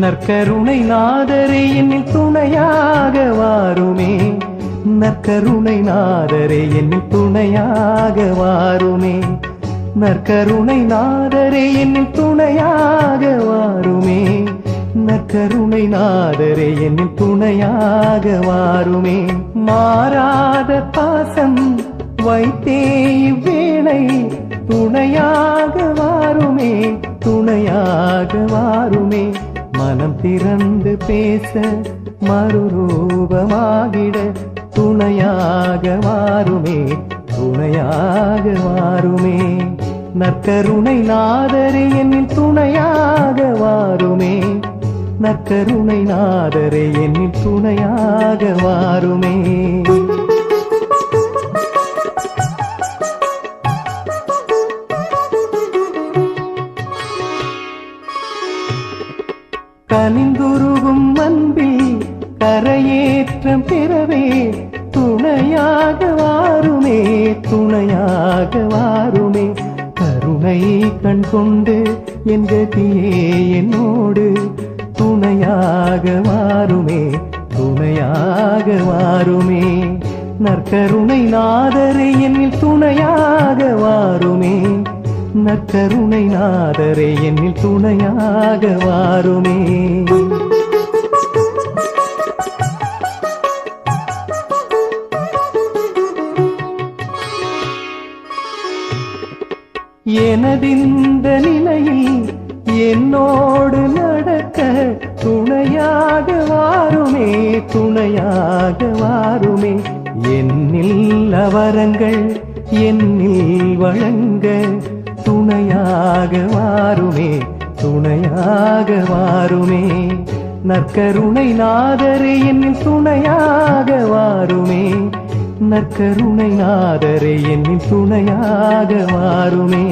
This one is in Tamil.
நற்கருணை நாதரே என்னில் துணையாக வாருமே. நற்கருணை நாதரே என்னில் துணையாக வாருமே. நற்கருணை நாதரே என்னில் துணையாக வாருமே. நற்கருணை நாதரே என்னில் துணையாக வாருமே. மாறாத பாசம் வைத்தே இவ்வேளை துணையாக வாருமே. துணையாக வாருமே. மனம் திறந்து பேச மறுரூபமாகிட துணையாக வாருமே துணையாக வாருமே நற்கருணை நாதரே என்னில் துணையாக வாருமே நற்கருணை நாதரே என்னில் துணையாக வாருமே கனிந்துருகும் அன்பில் கரையேற்றம் பெறவே துணையாக வாருமே துணையாக வாருமே. கருணை கண் கொண்டு என் கதியே என்னோடு துணையாக வாருமே துணையாக வாருமே. நற்கருணை நாதர் நற்கருணை நாதரே என்னில் துணையாக வாருமே. எனதிந்த நிலையில் என்னோடு நடக்க துணையாக வாருமே துணையாக வாருமே. என்னில் அவரங்கள் என்னில் வழங்க துணையாக வாருமே துணையாக வாருமே நற்கருணை நாதரே என்னில் துணையாக வாருமே நற்கருணை நாதரே என்னில் துணையாக வாருமே